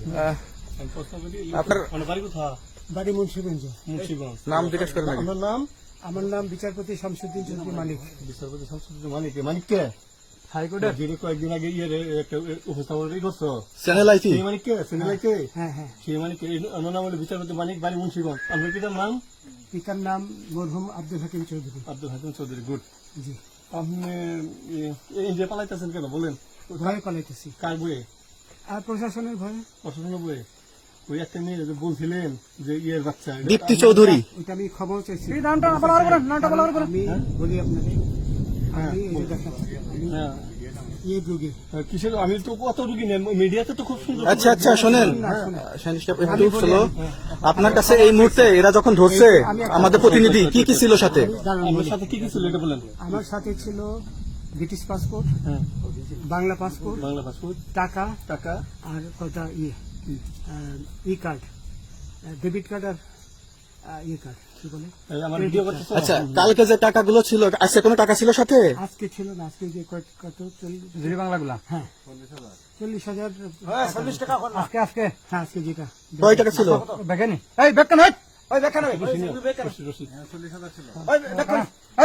আহ, আপনার মানে বাড়ি কোথা বাড়ি মুন্সিগঞ্জ মুন্সিগঞ্জ নাম জিজ্ঞেস করেন আগে। নাম আমার নাম বিচারপতি শামসুদ্দিন চৌধুরী মালিক বিচারপতি শামসুদ্দিন মানিক মানিক কে হাইকোর্টের যিনি কয়েকদিন আগে ইয়ে একটা উপস্থাপন করছ চ্যানেল আইটি সেই মানিক কে হ্যাঁ হ্যাঁ সেই মানিক আমার নাম হলো বিচারপতি মানিক বাড়ি মুন্সিগঞ্জ আপনার পিতার নাম পিতার নাম মরহুম আব্দুল হাকিম চৌধুরী আব্দুল হাকিম চৌধুরী গুড জি আপনি ইন্ডিয়া পালাইতেছেন কেন বলেন ভয়ে পালাইতেছি কার বইয়ে আর প্রশাসনের ভয়ে? ওই একটা মেয়ে যে বলছিলেন যে ইয়ের বাচ্চা এটা- দীপ্তি চৌধুরী। ওইটা আমি খবর চাইছি। নামটা বলার করেন নামটা বলার করেন। আমি বলি আপনাকে আমি এই যে দেখেন, আমি হ্যাঁ রোগী হ্যাঁ, আমি তো কত রুগী নেই মিডিয়াতে তো খুব সুন্দর আচ্ছা আচ্ছা শোনেন। একটু স্লো আপনার কাছে এই মুহূর্তে এরা যখন ধরছে আমাদের প্রতিনিধি কি কি ছিল সাথে? বলি। সাথে কি কি ছিল এটা বলেন। আমার সাথে ছিল ব্রিটিশ পাসপোর্ট হ্যাঁ। বাংলা পাসপোর্ট বাংলা পাসপোর্ট টাকা টাকা আর কটা ইয়ে ই। কার্ড ডেবিট কার্ড আর আহ, ইয়ে কার্ড কি বলে? আমার ভিডিও করতেছো? আচ্ছা কালকে যে টাকাগুলো ছিল আজকে কোনো টাকা ছিল সাথে? আজকে ছিল না আজকে যে কত- কত চল্লিশ জিরি বাংলাগুলা? হ্যাঁ। চল্লিশ হাজার। চল্লিশ টাকা আজকে আজকে হ্যাঁ আজকে যেটা। কয় টাকা ছিল? বেকানি এই বেকান হয় ওই বেকান হয় চল্লিশ হাজার